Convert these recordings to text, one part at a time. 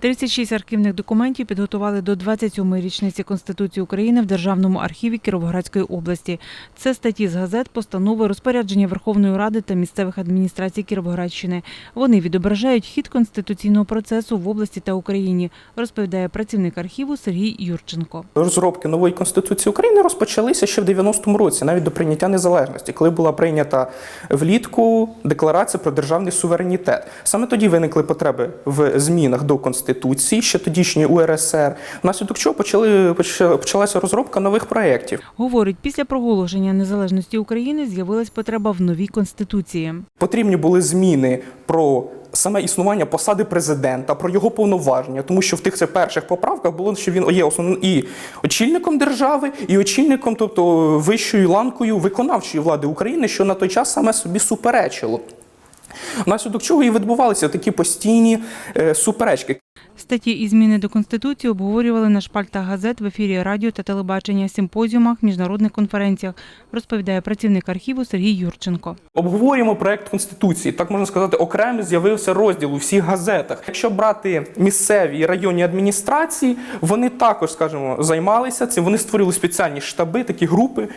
36 архівних документів підготували до 27-ї річниці Конституції України в Державному архіві Кіровоградської області. Це статті з газет, постанови, розпорядження Верховної Ради та місцевих адміністрацій Кіровоградщини. Вони відображають хід конституційного процесу в області та Україні, розповідає працівник архіву Сергій Юрченко. Розробки нової конституції України розпочалися ще в 90-му році, навіть до прийняття незалежності, коли була прийнята влітку декларація про державний суверенітет. Саме тоді виникли потреби в змінах до конституції ще тодішньої УРСР. Внаслідок чого почали почалася розробка нових проєктів. Говорить, після проголошення незалежності України з'явилась потреба в новій конституції. Потрібні були зміни про саме існування посади президента, про його повноваження, тому що в тих це перших поправках було, що він є основним і очільником держави, і очільником, тобто вищою ланкою виконавчої влади України, що на той час саме собі суперечило. Внаслідок чого і відбувалися такі постійні е, суперечки. Статті і зміни до Конституції обговорювали на шпальтах газет в ефірі радіо та телебачення, симпозіумах, міжнародних конференціях, розповідає працівник архіву Сергій Юрченко. Обговорюємо проект конституції. Так можна сказати, окремий з'явився розділ у всіх газетах. Якщо брати місцеві і районні адміністрації, вони також, скажімо, займалися цим. Вони створили спеціальні штаби, такі групи,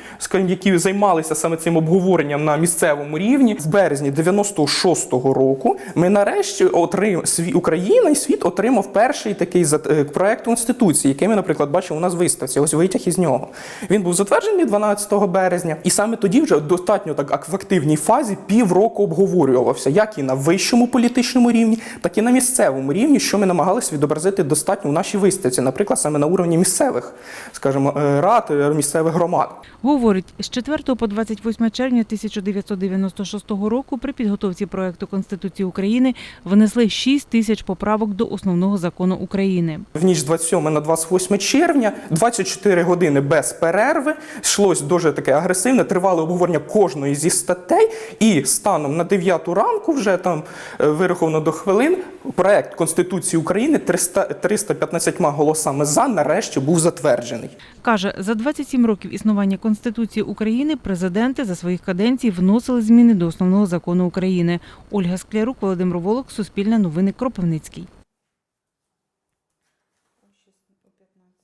які займалися саме цим обговоренням на місцевому рівні. В березні 96-го року ми нарешті отрим сві Україна і світ отримав перший такий е, проект конституції, який ми, наприклад, бачимо у нас виставці. Ось витяг із нього. Він був затверджений 12 березня, і саме тоді вже достатньо так в активній фазі півроку обговорювався, як і на вищому політичному рівні, так і на місцевому рівні, що ми намагалися відобразити достатньо у нашій виставці, наприклад, саме на уровні місцевих, скажімо, е, рад, е, місцевих громад. Говорить, з 4 по 28 червня 1996 року при підготовці проекту Конституції України внесли 6 тисяч поправок до основного закону України. В ніч з 27 на 28 червня 24 години без перерви йшлось дуже таке агресивне, тривале обговорення кожної зі статей. І станом на 9 ранку, вже там е, вираховано до хвилин, проект Конституції України 300, 315 голосами за нарешті був затверджений. Каже, за 27 років існування Конституції України президенти за своїх каденцій вносили зміни до основного закону України. Ольга Склярук, Володимир Волок, Суспільне новини Кропивницький.